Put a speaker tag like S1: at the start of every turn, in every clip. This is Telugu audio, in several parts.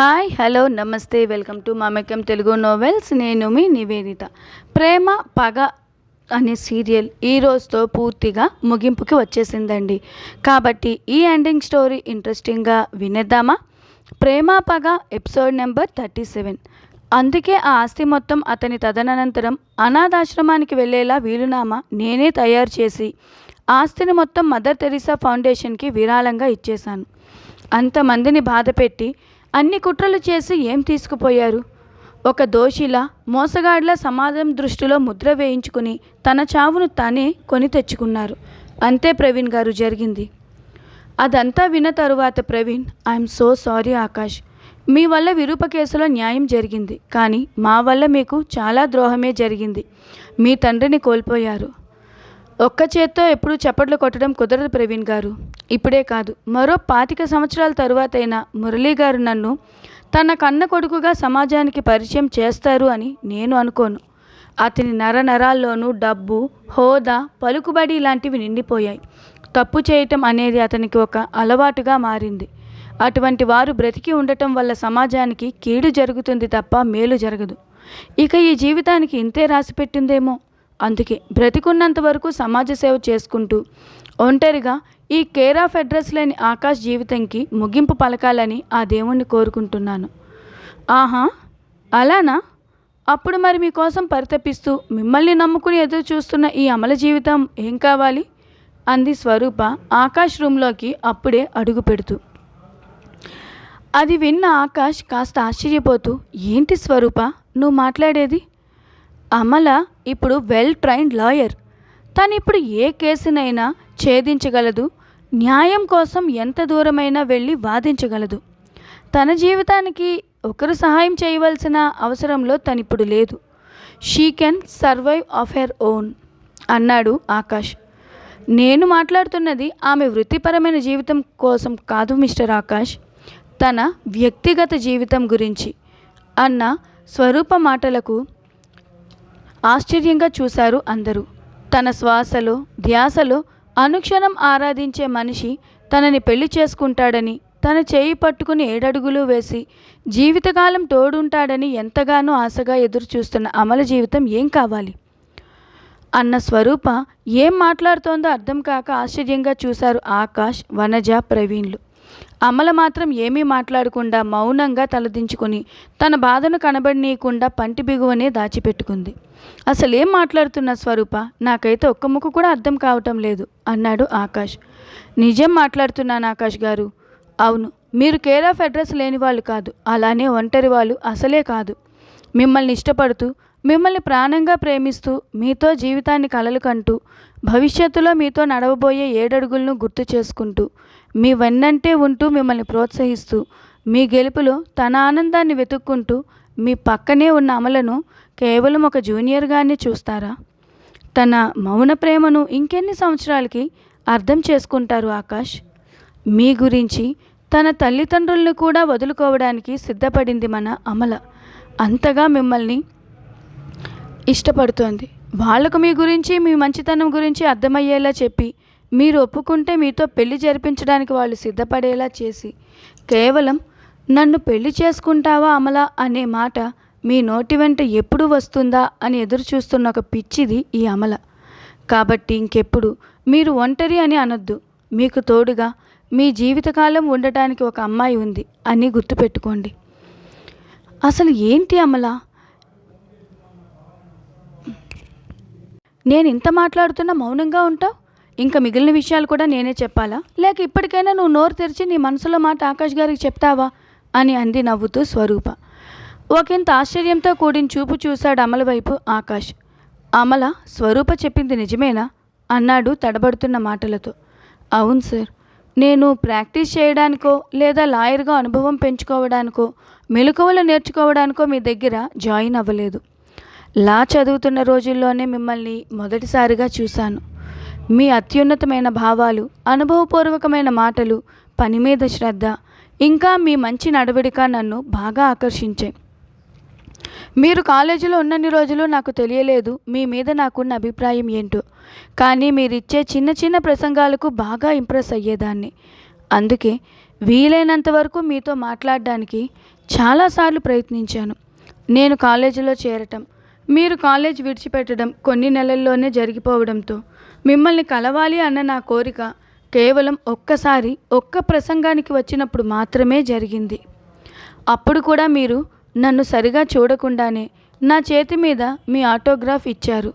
S1: హాయ్ హలో నమస్తే వెల్కమ్ టు మామక్యం తెలుగు నోవెల్స్ నేను మీ నివేదిత. ప్రేమ పగ అనే సీరియల్ ఈ రోజుతో పూర్తిగా ముగింపుకి వచ్చేసిందండి. కాబట్టి ఈ ఎండింగ్ స్టోరీ ఇంట్రెస్టింగ్గా వినేద్దామా? ప్రేమ పగ ఎపిసోడ్ నెంబర్ థర్టీ సెవెన్ అందుకే ఆ ఆస్తి మొత్తం అతని తదనంతరం అనాథాశ్రమానికి వెళ్ళేలా వీలునామా నేనే తయారు చేసి ఆస్తిని మొత్తం మదర్ తెరీసా ఫౌండేషన్కి విరాళంగా ఇచ్చేశాను. అంతమందిని బాధపెట్టి అన్ని కుట్రలు చేసి ఏం తీసుకుపోయారు? ఒక దోషిలా మోసగాడిలా సమాజం దృష్టిలో ముద్ర వేయించుకుని తన చావును తానే కొని తెచ్చుకున్నారు. అంతే ప్రవీణ్ గారు జరిగింది. అదంతా విన్న తరువాత Praveen I'm so sorry Akash. మీ వల్ల విరూప కేసులో న్యాయం జరిగింది. కానీ మా వల్ల మీకు చాలా ద్రోహమే జరిగింది. మీ తండ్రిని కోల్పోయారు. ఒక్క చేత్తో ఎప్పుడు చప్పట్లు కొట్టడం కుదరదు ప్రవీణ్ గారు. ఇప్పుడే కాదు. మరో పాతిక సంవత్సరాల తరువాతైనా మురళీ గారు నన్ను తన కన్న కొడుకుగా సమాజానికి పరిచయం చేస్తారు అని నేను అనుకోను. అతని నర నరాల్లోనూ డబ్బు హోదా పలుకుబడి లాంటివి నిండిపోయాయి. తప్పు చేయటం అనేది అతనికి ఒక అలవాటుగా మారింది. అటువంటి వారు బ్రతికి ఉండటం వల్ల సమాజానికి కీడు జరుగుతుంది తప్ప మేలు జరగదు. ఇక ఈ జీవితానికి ఇంతే రాసి పెట్టిందేమో? అందుకే బ్రతికున్నంత వరకు సమాజ సేవ చేసుకుంటూ ఒంటరిగా ఈ కేర్ ఆఫ్ అడ్రస్ లేని ఆకాష్ జీవితంకి ముగింపు పలకాలని ఆ దేవుణ్ణి కోరుకుంటున్నాను. ఆహా అలానా? అప్పుడు మరి మీకోసం పరితపిస్తూ మిమ్మల్ని నమ్ముకుని ఎదురు చూస్తున్న ఈ అమల జీవితం ఏం కావాలి? అంది స్వరూప ఆకాష్ రూమ్లోకి అప్పుడే అడుగు పెడుతూ. అది విన్న ఆకాష్ కాస్త ఆశ్చర్యపోతూ ఏంటి స్వరూప? నువ్వు మాట్లాడేది? అమల ఇప్పుడు వెల్ ట్రైన్డ్ లాయర్ తను ఇప్పుడు ఏ కేసునైనా ఛేదించగలదు న్యాయం కోసం ఎంత దూరమైనా వెళ్ళి వాదించగలదు. తన జీవితానికి ఒకరు సహాయం చేయవలసిన అవసరంలో తనిప్పుడు లేదు. She can survive of her own అన్నాడు ఆకాష్. నేను మాట్లాడుతున్నది ఆమె వృత్తిపరమైన జీవితం కోసం కాదు మిస్టర్ ఆకాష్. తన వ్యక్తిగత జీవితం గురించి అన్న స్వరూప మాటలకు ఆశ్చర్యంగా చూశారు అందరూ. తన శ్వాసలో ధ్యాసలో అనుక్షణం ఆరాధించే మనిషి తనని పెళ్ళి చేసుకుంటాడని తన చేయి పట్టుకుని ఏడడుగులు వేసి జీవితకాలం తోడుంటాడని ఎంతగానో ఆశగా ఎదురు చూస్తున్న అమల జీవితం ఏం కావాలి? అన్న స్వరూప ఏం మాట్లాడుతోందో అర్థం కాక ఆశ్చర్యంగా చూశారు ఆకాష్ వనజ ప్రవీణ్లు. అమల మాత్రం ఏమీ మాట్లాడకుండా మౌనంగా తలదించుకుని తన బాధను కనబడనీయకుండా పంటి బిగువనే దాచిపెట్టుకుంది. అసలేం మాట్లాడుతున్న స్వరూప? నాకైతే ఒక్క ముక్కు కూడా అర్థం కావటం లేదు అన్నాడు ఆకాష్. నిజం మాట్లాడుతున్నాను ఆకాష్ గారు. అవును మీరు కేర్ ఆఫ్ అడ్రస్ లేని వాళ్ళు కాదు. అలానే ఒంటరి వాళ్ళు అసలే కాదు. మిమ్మల్ని ఇష్టపడుతూ మిమ్మల్ని ప్రాణంగా ప్రేమిస్తూ మీతో జీవితాన్ని కలలు కంటూ భవిష్యత్తులో మీతో నడవబోయే ఏడడుగులను గుర్తు చేసుకుంటూ మీ వెన్నంటే ఉంటూ మిమ్మల్ని ప్రోత్సహిస్తూ మీ గెలుపులో తన ఆనందాన్ని వెతుక్కుంటూ మీ పక్కనే ఉన్న అమలను కేవలం ఒక జూనియర్గానే చూస్తారా? తన మౌన ప్రేమను ఇంకెన్ని సంవత్సరాలకి అర్థం చేసుకుంటారు ఆకాష్? మీ గురించి తన తల్లిదండ్రులను కూడా వదులుకోవడానికి సిద్ధపడింది మన అమల. అంతగా మిమ్మల్ని ఇష్టపడుతోంది. వాళ్ళకు మీ గురించి మీ మంచితనం గురించి అర్థమయ్యేలా చెప్పి మీరు ఒప్పుకుంటే మీతో పెళ్ళి జరిపించడానికి వాళ్ళు సిద్ధపడేలా చేసి కేవలం నన్ను పెళ్ళి చేసుకుంటావా అమల అనే మాట మీ నోటి వెంట ఎప్పుడు వస్తుందా అని ఎదురు చూస్తున్న ఒక పిచ్చిది ఈ అమల. కాబట్టి ఇంకెప్పుడు మీరు ఒంటరి అని అనొద్దు. మీకు తోడుగా మీ జీవితకాలం ఉండటానికి ఒక అమ్మాయి ఉంది అని గుర్తుపెట్టుకోండి. అసలు ఏంటి అమల? నేను ఇంత మాట్లాడుతున్నా మౌనంగా ఉంటావు? ఇంకా మిగిలిన విషయాలు కూడా నేనే చెప్పాలా? లేక ఇప్పటికైనా నువ్వు నోరు తెరిచి నీ మనసులో మాట ఆకాష్ గారికి చెప్తావా? అని అంది నవ్వుతూ స్వరూప. ఒకంత ఆశ్చర్యంతో కూడిన చూపు చూశాడు అమల వైపు ఆకాష్. అమల స్వరూప చెప్పింది నిజమేనా? అన్నాడు తడబడుతున్న మాటలతో. అవును సార్. నేను ప్రాక్టీస్ చేయడానికో లేదా లాయర్గా అనుభవం పెంచుకోవడానికో మెలకువలు నేర్చుకోవడానికో మీ దగ్గర జాయిన్ అవ్వలేదు. లా చదువుతున్న రోజుల్లోనే మిమ్మల్ని మొదటిసారిగా చూశాను. మీ అత్యున్నతమైన భావాలు అనుభవపూర్వకమైన మాటలు పని మీద శ్రద్ధ ఇంకా మీ మంచి నడవడిక నన్ను బాగా ఆకర్షించాయి మీరు కాలేజీలో ఉన్నన్ని రోజులు నాకు తెలియలేదు మీ మీద నాకున్న అభిప్రాయం ఏంటో. కానీ మీరిచ్చే చిన్న చిన్న ప్రసంగాలకు బాగా ఇంప్రెస్ అయ్యేదాన్ని. అందుకే వీలైనంత వరకు మీతో మాట్లాడడానికి చాలాసార్లు ప్రయత్నించాను. నేను కాలేజీలో చేరటం మీరు కాలేజ్ విడిచిపెట్టడం కొన్ని నెలల్లోనే జరిగిపోవడంతో మిమ్మల్ని కలవాలి అన్న నా కోరిక కేవలం ఒక్కసారి ఒక్క ప్రసంగానికి వచ్చినప్పుడు మాత్రమే జరిగింది. అప్పుడు కూడా మీరు నన్ను సరిగా చూడకుండానే నా చేతి మీద మీ ఆటోగ్రాఫ్ ఇచ్చారు.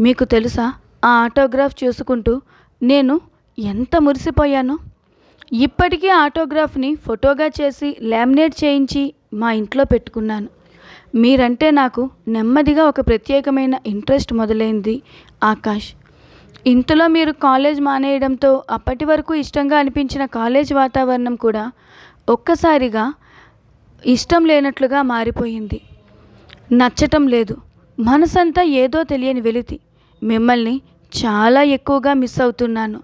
S1: మీకు తెలుసా? ఆ ఆటోగ్రాఫ్ చూసుకుంటూ నేను ఎంత మురిసిపోయానో? ఇప్పటికీ ఆటోగ్రాఫ్ని ఫోటోగా చేసి లామినేట్ చేయించి మా ఇంట్లో పెట్టుకున్నాను. మీరంటే నాకు నెమ్మదిగా ఒక ప్రత్యేకమైన ఇంట్రెస్ట్ మొదలైంది ఆకాష్. ఇంతలో మీరు కాలేజ్ మానేయడంతో అప్పటి వరకు ఇష్టంగా అనిపించిన కాలేజ్ వాతావరణం కూడా ఒక్కసారిగా ఇష్టం లేనట్లుగా మారిపోయింది. నచ్చటం లేదు. మనసంతా ఏదో తెలియని వెలితి. మిమ్మల్ని చాలా ఎక్కువగా మిస్ అవుతున్నాను.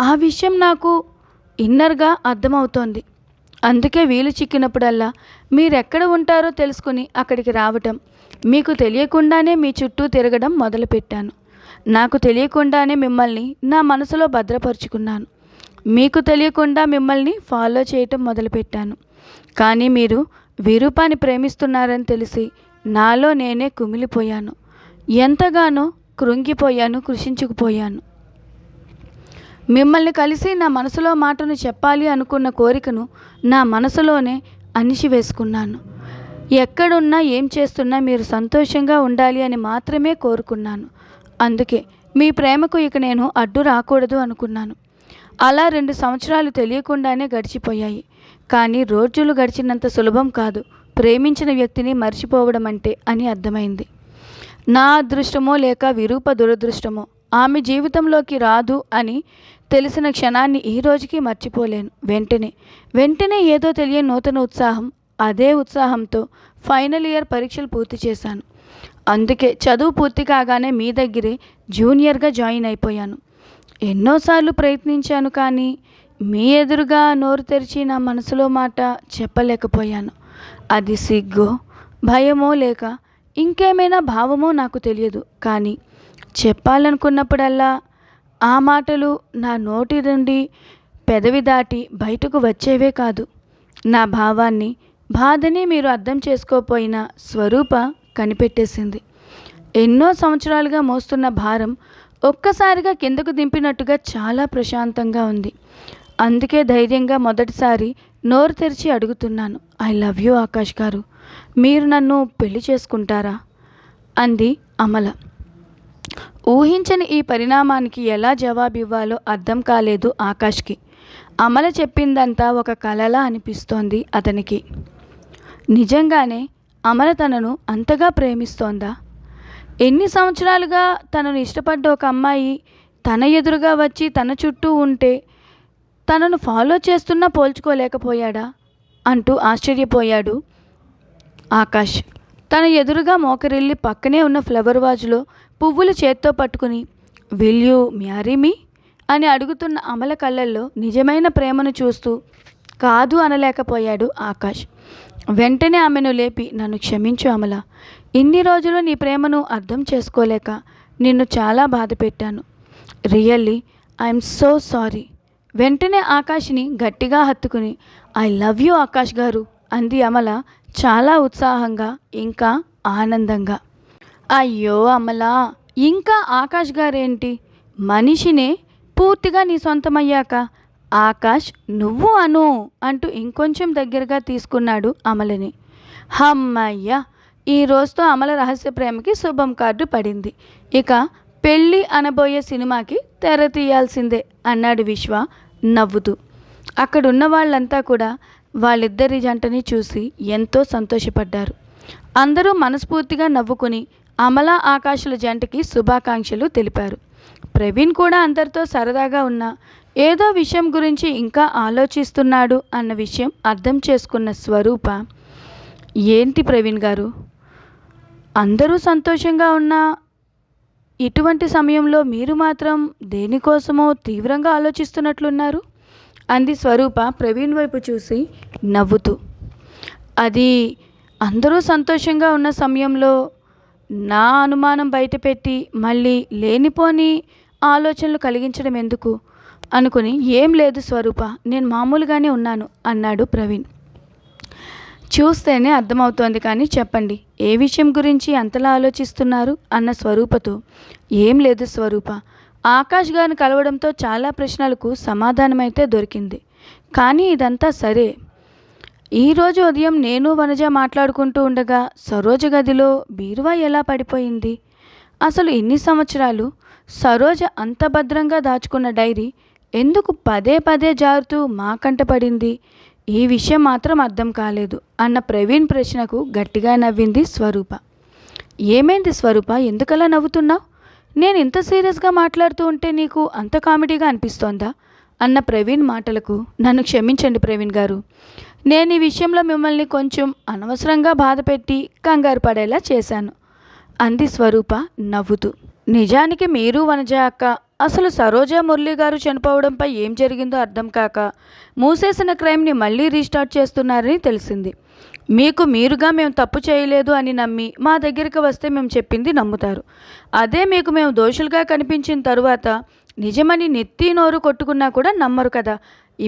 S1: ఆ విషయం నాకు ఇన్నర్గా అర్థమవుతోంది. అందుకే వీలు చిక్కినప్పుడల్లా మీరెక్కడ ఉంటారో తెలుసుకుని అక్కడికి రావటం. మీకు తెలియకుండానే మీ చుట్టూ తిరగడం మొదలుపెట్టాను. నాకు తెలియకుండానే మిమ్మల్ని నా మనసులో భద్రపరుచుకున్నాను. మీకు తెలియకుండా మిమ్మల్ని ఫాలో చేయటం మొదలుపెట్టాను. కానీ మీరు విరూపాన్ని ప్రేమిస్తున్నారని తెలిసి నాలో నేనే కుమిలిపోయాను. ఎంతగానో కృంగిపోయాను కృషించుకుపోయాను. మిమ్మల్ని కలిసి నా మనసులో మాటను చెప్పాలి అనుకున్న కోరికను నా మనసులోనే అణిచివేసుకున్నాను. ఎక్కడున్నా ఏం చేస్తున్నా మీరు సంతోషంగా ఉండాలి అని మాత్రమే కోరుకున్నాను. అందుకే మీ ప్రేమకు ఇక నేను అడ్డు రాకూడదు అనుకున్నాను. అలా రెండు సంవత్సరాలు తెలియకుండానే గడిచిపోయాయి. కానీ రోజులు గడిచినంత సులభం కాదు. ప్రేమించిన వ్యక్తిని మర్చిపోవడం అంటే అని అర్థమైంది. నా అదృష్టమో లేక విరూప దురదృష్టమో ఆమె జీవితంలోకి రాదు అని తెలిసిన క్షణాన్ని ఈ రోజుకి మర్చిపోలేను. వెంటనే వెంటనే ఏదో తెలియని నూతన ఉత్సాహం అదే ఉత్సాహంతో ఫైనల్ ఇయర్ పరీక్షలు పూర్తి చేశాను. అందుకే చదువు పూర్తి కాగానే మీ దగ్గరే జూనియర్గా జాయిన్ అయిపోయాను. ఎన్నోసార్లు ప్రయత్నించాను కానీ మీ ఎదురుగా నోరు తెరిచి నా మనసులో మాట చెప్పలేకపోయాను. అది సిగ్గో భయమో లేక ఇంకేమైనా భావమో నాకు తెలియదు. కానీ చెప్పాలనుకున్నప్పుడల్లా ఆ మాటలు నా నోటి నుండి పెదవి దాటి బయటకు వచ్చేవే కాదు. నా భావాన్ని బాధని మీరు అర్థం చేసుకోపోయిన స్వరూప కనిపెట్టేసింది. ఎన్నో సంవత్సరాలుగా మోస్తున్న భారం ఒక్కసారిగా కిందకు దింపినట్టుగా చాలా ప్రశాంతంగా ఉంది. అందుకే ధైర్యంగా మొదటిసారి నోరు తెరిచి అడుగుతున్నాను ఐ లవ్ యూ ఆకాష్ గారు. మీరు నన్ను పెళ్ళి చేసుకుంటారా? అంది అమల. ఊహించని ఈ పరిణామానికి ఎలా జవాబివ్వాలో అర్థం కాలేదు ఆకాష్కి. అమల చెప్పిందంతా ఒక కలలా అనిపిస్తోంది అతనికి. నిజంగానే అమల తనను అంతగా ప్రేమిస్తోందా? ఎన్ని సంవత్సరాలుగా తనను ఇష్టపడ్డ ఒక అమ్మాయి తన ఎదురుగా వచ్చి తన చుట్టూ ఉంటే తనను ఫాలో చేస్తున్నా పోల్చుకోలేకపోయాడా? అంటూ ఆశ్చర్యపోయాడు ఆకాష్. తన ఎదురుగా మోకరిల్లి పక్కనే ఉన్న ఫ్లవర్ వాజ్లో పువ్వులు చేత్తో పట్టుకుని విల్ యూ మ్యారీ మీ అని అడుగుతున్న అమల కళ్ళల్లో నిజమైన ప్రేమను చూస్తూ కాదు అనలేకపోయాడు ఆకాష్. వెంటనే ఆమెను లేపి నన్ను క్షమించు అమల. ఇన్ని రోజులు నీ ప్రేమను అర్థం చేసుకోలేక నిన్ను చాలా బాధ పెట్టాను. Really I'm so sorry. వెంటనే ఆకాష్ని గట్టిగా హత్తుకుని ఐ లవ్ యూ ఆకాష్ గారు అంది అమల చాలా ఉత్సాహంగా ఇంకా ఆనందంగా. అయ్యో అమలా ఇంకా ఆకాష్ గారేంటి? మనిషినే పూర్తిగా నీ సొంతమయ్యాక. ఆకాష్ నువ్వు అను అంటూ ఇంకొంచెం దగ్గరగా తీసుకున్నాడు అమలని. హమ్మయ్య ఈ రోజుతో అమల రహస్య ప్రేమకి శుభం కార్డు పడింది. ఇక పెళ్ళి అనబోయే సినిమాకి తెర తీయాల్సిందే అన్నాడు విశ్వ నవ్వుతూ. అక్కడున్న వాళ్ళంతా కూడా వాళ్ళిద్దరి జంటని చూసి ఎంతో సంతోషపడ్డారు. అందరూ మనస్ఫూర్తిగా నవ్వుకుని అమల ఆకాశుల జంటకి శుభాకాంక్షలు తెలిపారు. ప్రవీణ్ కూడా అందరితో సరదాగా ఉన్న ఏదో విషయం గురించి ఇంకా ఆలోచిస్తున్నాడు అన్న విషయం అర్థం చేసుకున్న స్వరూప ఏంటి ప్రవీణ్ గారు? అందరూ సంతోషంగా ఉన్న ఇటువంటి సమయంలో మీరు మాత్రం దేనికోసమో తీవ్రంగా ఆలోచిస్తున్నట్లున్నారు? అంది స్వరూప ప్రవీణ్ వైపు చూసి నవ్వుతూ. అది అందరూ సంతోషంగా ఉన్న సమయంలో నా అనుమానం బయటపెట్టి మళ్ళీ లేనిపోని ఆలోచనలు కలిగించడం ఎందుకు? అనుకుని ఏం లేదు స్వరూప నేను మామూలుగానే ఉన్నాను అన్నాడు ప్రవీణ్. చూస్తేనే అర్థమవుతోంది కానీ చెప్పండి ఏ విషయం గురించి అంతలా ఆలోచిస్తున్నారు? అన్న స్వరూపతో. ఏం లేదు స్వరూప ఆకాష్ గారిని కలవడంతో చాలా ప్రశ్నలకు సమాధానమైతే దొరికింది. కానీ ఇదంతా సరే. ఈరోజు ఉదయం నేను వనజ మాట్లాడుకుంటూ ఉండగా సరోజ గదిలో బీరువా ఎలా పడిపోయింది? అసలు ఇన్ని సంవత్సరాలు? సరోజ అంత భద్రంగా దాచుకున్న డైరీ ఎందుకు పదే పదే జారుతూ మా కంట పడింది? ఈ విషయం మాత్రం అర్థం కాలేదు అన్న ప్రవీణ్ ప్రశ్నకు గట్టిగా నవ్వింది స్వరూప. ఏమైంది స్వరూప? ఎందుకలా నవ్వుతున్నావు? నేను ఇంత సీరియస్గా మాట్లాడుతూ ఉంటే నీకు అంత కామెడీగా అనిపిస్తోందా? అన్న ప్రవీణ్ మాటలకు నన్ను క్షమించండి ప్రవీణ్ గారు. నేను ఈ విషయంలో మిమ్మల్ని కొంచెం అనవసరంగా బాధపెట్టి కంగారు పడేలా చేశాను. అంది స్వరూప నవ్వుతూ. నిజానికి మీరు వనజ అక్క అసలు సరోజ మురళి గారు చనిపోవడంపై ఏం జరిగిందో అర్థం కాక మూసేసిన క్రైమ్ని మళ్ళీ రీస్టార్ట్ చేస్తున్నారని తెలిసింది. మీకు మీరుగా మేము తప్పు చేయలేదు అని నమ్మి మా దగ్గరికి వస్తే మేము చెప్పింది నమ్ముతారు. అదే మీకు మేము దోషులుగా కనిపించిన తరువాత నిజమని నెత్తి నోరు కొట్టుకున్నా కూడా నమ్మరు కదా.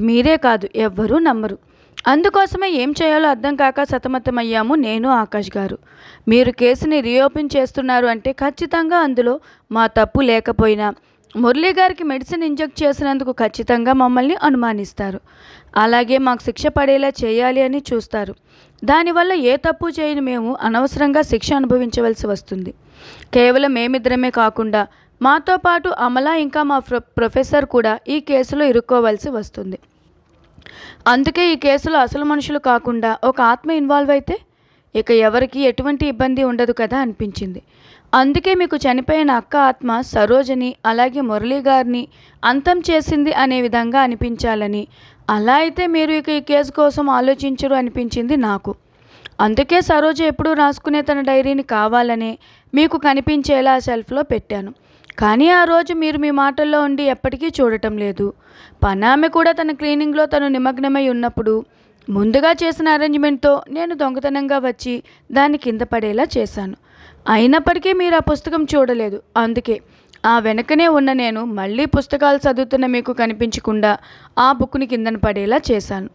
S1: మీరే కాదు ఎవ్వరూ నమ్మరు. అందుకోసమే ఏం చేయాలో అర్థం కాక సతమతమయ్యాము నేను ఆకాష్ గారు. మీరు కేసుని రీఓపెన్ చేస్తున్నారు అంటే ఖచ్చితంగా అందులో మా తప్పు లేకపోయినా మురళీ గారికి మెడిసిన్ ఇంజెక్ట్ చేసినందుకు ఖచ్చితంగా మమ్మల్ని అనుమానిస్తారు. అలాగే మాకు శిక్ష పడేలా చేయాలి అని చూస్తారు. దానివల్ల ఏ తప్పు చేయని మేము అనవసరంగా శిక్ష అనుభవించవలసి వస్తుంది. కేవలం మేమిద్దరమే కాకుండా మాతో పాటు అమల ఇంకా మా ప్రొ ప్రొఫెసర్ కూడా ఈ కేసులో ఇరుక్కోవలసి వస్తుంది. అందుకే ఈ కేసులో అసలు మనుషులు కాకుండా ఒక ఆత్మ ఇన్వాల్వ్ అయితే ఇక ఎవరికి ఎటువంటి ఇబ్బంది ఉండదు కదా అనిపించింది. అందుకే మీకు చనిపోయిన అక్క ఆత్మ సరోజని అలాగే మురళీ గారిని అంతం చేసింది అనే విధంగా అనిపించాలని. అలా అయితే మీరు ఇక ఈ కేసు కోసం ఆలోచించరు అనిపించింది నాకు. అందుకే సరోజ ఎప్పుడూ రాసుకునే తన డైరీని కావాలనే మీకు కనిపించేలా షెల్ఫ్లో పెట్టాను. కానీ ఆ రోజు మీరు మీ మాటల్లో ఉండి ఎప్పటికీ చూడటం లేదు. పనామె కూడా తన క్లీనింగ్లో తను నిమగ్నమై ఉన్నప్పుడు ముందుగా చేసిన అరేంజ్మెంట్తో నేను దొంగతనంగా వచ్చి దాన్ని కింద పడేలా చేశాను. అయినప్పటికీ మీరు ఆ పుస్తకం చూడలేదు. అందుకే ఆ వెనకనే ఉన్న నేను మళ్ళీ పుస్తకాలు చదువుతున్న మీకు కనిపించకుండా ఆ బుక్ని కిందన పడేలా చేశాను.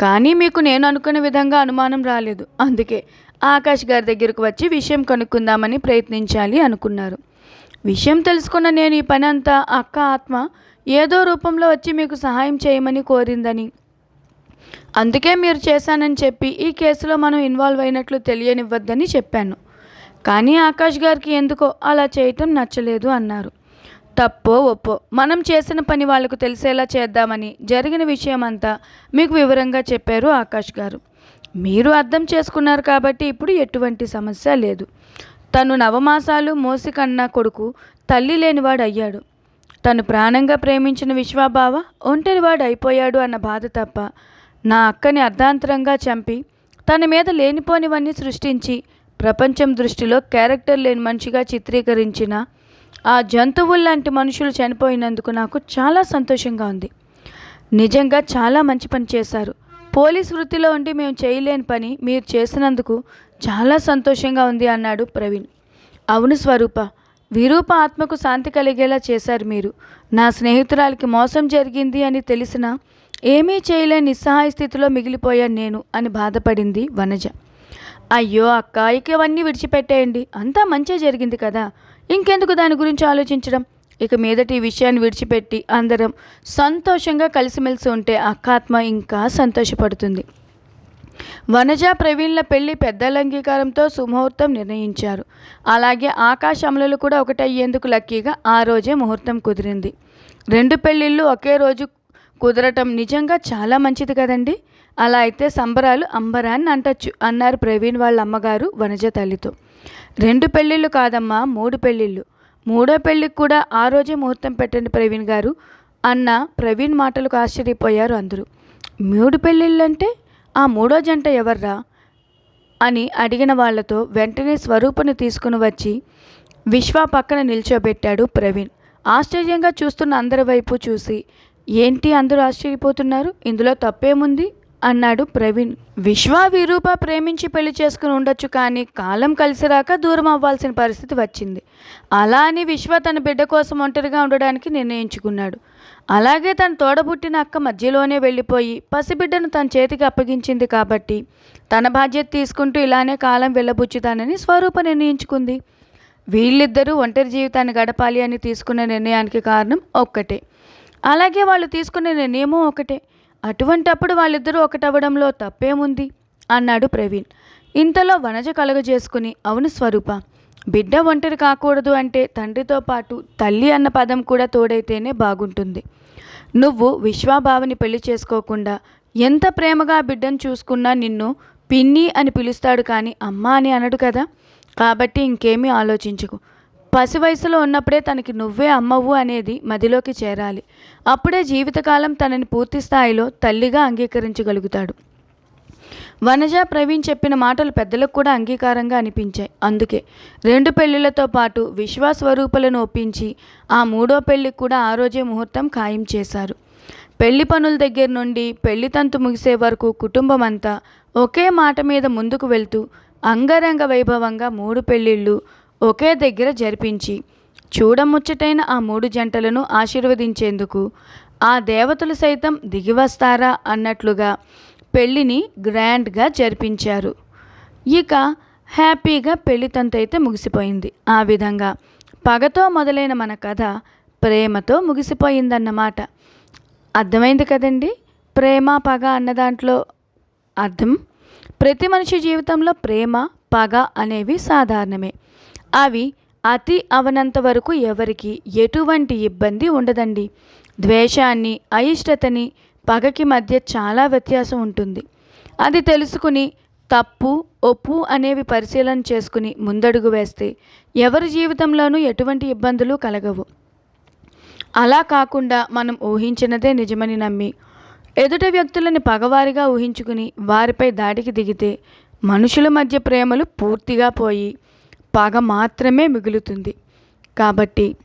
S1: కానీ మీకు నేను అనుకున్న విధంగా అనుమానం రాలేదు. అందుకే ఆకాష్ గారి దగ్గరకు వచ్చి విషయం కనుక్కుందామని ప్రయత్నించాలి అనుకున్నారు. విషయం తెలుసుకున్న నేను ఈ పని అంతా అక్క ఆత్మ ఏదో రూపంలో వచ్చి మీకు సహాయం చేయమని కోరిందని. అందుకే మీరు చేశానని చెప్పి ఈ కేసులో మనం ఇన్వాల్వ్ అయినట్లు తెలియనివ్వద్దని చెప్పాను. కానీ ఆకాష్ గారికి ఎందుకో అలా చేయటం నచ్చలేదు అన్నారు. తప్పో ఒప్పో. మనం చేసిన పని వాళ్ళకు తెలిసేలా చేద్దామని జరిగిన విషయం అంతా మీకు వివరంగా చెప్పారు ఆకాష్ గారు. మీరు అర్థం చేసుకున్నారు కాబట్టి ఇప్పుడు ఎటువంటి సమస్య లేదు. తను నవమాసాలు మోసి కన్న కొడుకు తల్లి లేనివాడు అయ్యాడు తను ప్రాణంగా ప్రేమించిన విశ్వాబావ ఒంటరివాడు అయిపోయాడు అన్న బాధ తప్ప నా అక్కని అర్ధాంతరంగా చంపి తన మీద లేనిపోనివన్నీ సృష్టించి ప్రపంచం దృష్టిలో క్యారెక్టర్ లేని మనిషిగా చిత్రీకరించిన ఆ జంతువుల్లాంటి మనుషులు చనిపోయినందుకు నాకు చాలా సంతోషంగా ఉంది. నిజంగా చాలా మంచి పని చేశారు. పోలీస్ వృత్తిలో ఉండి మేము చేయలేని పని మీరు చేసినందుకు చాలా సంతోషంగా ఉంది అన్నాడు ప్రవీణ్. అవును స్వరూప విరూప ఆత్మకు శాంతి కలిగేలా చేశారు మీరు. నా స్నేహితురాలికి మోసం జరిగింది అని తెలిసిన ఏమీ చేయలేని నిస్సహాయ స్థితిలో మిగిలిపోయాను నేను అని బాధపడింది వనజ. అయ్యో అక్క ఇక ఇవన్నీ విడిచిపెట్టేయండి. అంతా మంచి జరిగింది కదా. ఇంకెందుకు దాని గురించి ఆలోచించడం? ఇక మీదటి ఈ విషయాన్ని విడిచిపెట్టి అందరం సంతోషంగా కలిసిమెలిసి ఉంటే అక్కాత్మ ఇంకా సంతోషపడుతుంది. వనజ ప్రవీణ్ల పెళ్ళి పెద్దల అంగీకారంతో సుముహూర్తం నిర్ణయించారు. అలాగే ఆకాశ అమలులు కూడా ఒకటయ్యేందుకు లక్కీగా ఆ రోజే ముహూర్తం కుదిరింది. రెండు పెళ్ళిళ్ళు ఒకే రోజు కుదరటం నిజంగా చాలా మంచిది కదండి. అలా అయితే సంబరాలు అంబరాన్ని అంటచ్చు అన్నారు ప్రవీణ్ వాళ్ళ అమ్మగారు వనజ తల్లితో. రెండు పెళ్ళిళ్ళు కాదమ్మా మూడు పెళ్ళిళ్ళు. మూడో పెళ్ళికి కూడా ఆ రోజే ముహూర్తం పెట్టండి ప్రవీణ్ గారు అన్న ప్రవీణ్ మాటలకు ఆశ్చర్యపోయారు అందరూ. మూడు పెళ్ళిళ్ళంటే ఆ మూడో జంట ఎవర్రా? అని అడిగిన వాళ్ళతో వెంటనే స్వరూపను తీసుకుని వచ్చి విశ్వ పక్కన నిల్చోబెట్టాడు ప్రవీణ్. ఆశ్చర్యంగా చూస్తున్న అందరి వైపు చూసి ఏంటి అందరూ ఆశ్చర్యపోతున్నారు? ఇందులో తప్పేముంది? అన్నాడు ప్రవీణ్. విశ్వ విరూప ప్రేమించి పెళ్ళి చేసుకుని ఉండొచ్చు కానీ కాలం కలిసి రాక దూరం అవ్వాల్సిన పరిస్థితి వచ్చింది. అలా అని విశ్వ తన బిడ్డ కోసం ఒంటరిగా ఉండడానికి నిర్ణయించుకున్నాడు. అలాగే తన తోడబుట్టిన అక్క మధ్యలోనే వెళ్ళిపోయి పసిబిడ్డను తన చేతికి అప్పగించింది కాబట్టి తన బాధ్యత తీసుకుంటూ ఇలానే కాలం వెళ్ళబుచ్చుతానని స్వరూప నిర్ణయించుకుంది. వీళ్ళిద్దరూ ఒంటరి జీవితాన్ని గడపాలి అని తీసుకున్న నిర్ణయానికి కారణం ఒక్కటే. అలాగే వాళ్ళు తీసుకునే నిర్ణయము ఒకటే. అటువంటప్పుడు వాళ్ళిద్దరూ ఒకటవ్వడంలో తప్పేముంది? అన్నాడు ప్రవీణ్. ఇంతలో వనజ కలుగజేసుకుని అవును స్వరూప బిడ్డ ఒంటరి కాకూడదు అంటే తండ్రితో పాటు తల్లి అన్న పదం కూడా తోడైతేనే బాగుంటుంది. నువ్వు విశ్వాభావని పెళ్ళి చేసుకోకుండా ఎంత ప్రేమగా ఆ బిడ్డను చూసుకున్నా నిన్ను పిన్ని అని పిలుస్తాడు కానీ అమ్మ అని అనడు కదా? కాబట్టి ఇంకేమీ ఆలోచించుకు. పసి వయసులో ఉన్నప్పుడే తనకి నువ్వే అమ్మవు అనేది మదిలోకి చేరాలి. అప్పుడే జీవితకాలం తనని పూర్తి స్థాయిలో తల్లిగా అంగీకరించగలుగుతాడు. వనజ ప్రవీణ్ చెప్పిన మాటలు పెద్దలకు కూడా అంగీకారంగా అనిపించాయి. అందుకే రెండు పెళ్ళిళ్ళతో పాటు విశ్వాస్వరూపులను ఒప్పించి ఆ మూడో పెళ్ళికి కూడా ఆ రోజే ముహూర్తం ఖాయం చేశారు. పెళ్ళి పనుల దగ్గర నుండి పెళ్ళి తంతు ముగిసే వరకు కుటుంబం అంతా ఒకే మాట మీద ముందుకు వెళ్తూ అంగరంగ వైభవంగా మూడు పెళ్ళిళ్ళు ఒకే దగ్గర జరిపించి చూడముచ్చటైన ఆ మూడు జంటలను ఆశీర్వదించేందుకు ఆ దేవతలు సైతం దిగివస్తారా అన్నట్లుగా పెళ్ళిని గ్రాండ్గా జరిపించారు. ఇక హ్యాపీగా పెళ్ళి తంతైతే ముగిసిపోయింది. ఆ విధంగా పగతో మొదలైన మన కథ ప్రేమతో ముగిసిపోయిందన్నమాట. అర్థమైంది కదండి? ప్రేమ పగ అన్న దాంట్లో అర్థం? ప్రతి మనిషి జీవితంలో ప్రేమ పగ అనేవి సాధారణమే. అవి అతి అవనంత వరకు ఎవరికి ఎటువంటి ఇబ్బంది ఉండదండి. ద్వేషాన్ని అయిష్టతని పగకి మధ్య చాలా వ్యత్యాసం ఉంటుంది. అది తెలుసుకుని తప్పు ఒప్పు అనేవి పరిశీలన చేసుకుని ముందడుగు వేస్తే ఎవరి జీవితంలోనూ ఎటువంటి ఇబ్బందులు కలగవు. అలా కాకుండా మనం ఊహించినదే నిజమని నమ్మి ఎదుట వ్యక్తులని పగవారిగా ఊహించుకుని వారిపై దాడికి దిగితే మనుషుల మధ్య ప్రేమలు పూర్తిగా పోయి పగ మాత్రమే మిగులుతుంది. కాబట్టి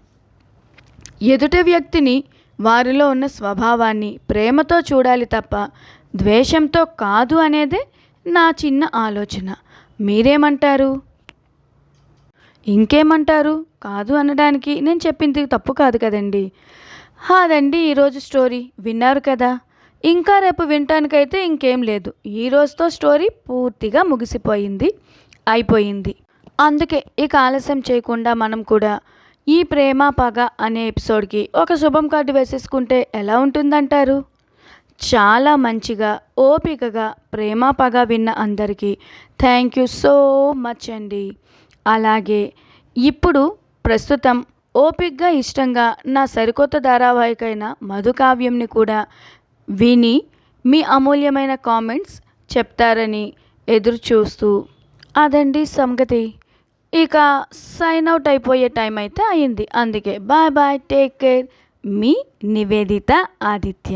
S1: ఎదుటి వ్యక్తిని వారిలో ఉన్న స్వభావాన్ని ప్రేమతో చూడాలి తప్ప ద్వేషంతో కాదు అనేదే నా చిన్న ఆలోచన. మీరేమంటారు? ఇంకేమంటారు? కాదు అనడానికి నేను చెప్పింది తప్పు కాదు కదండి. అదండి ఈరోజు స్టోరీ. విన్నారు కదా. ఇంకా రేపు వినటానికైతే ఇంకేం లేదు. ఈ రోజుతో స్టోరీ పూర్తిగా ముగిసిపోయింది. అయిపోయింది. అందుకే ఇక ఆలస్యం చేయకుండా మనం కూడా ఈ ప్రేమ పగ అనే ఎపిసోడ్కి ఒక శుభం కార్డు వేసేసుకుంటే ఎలా ఉంటుందంటారు? చాలా మంచిగా ఓపికగా ప్రేమ పగ విన్న అందరికీ థ్యాంక్ యూ సో మచ్ అండి. అలాగే ఇప్పుడు ప్రస్తుతం ఓపిక్గా ఇష్టంగా నా సరికొత్త ధారావాహికైన మధుకావ్యంని కూడా విని మీ అమూల్యమైన కామెంట్స్ చెప్తారని ఎదురు చూస్తూ అదండి సంగతి. ఇక సైన్ అవుట్ అయిపోయే టైం అయితే అయింది అందుకే బాయ్ బాయ్ టేక్ కేర్ మీ నివేదిత ఆదిత్య.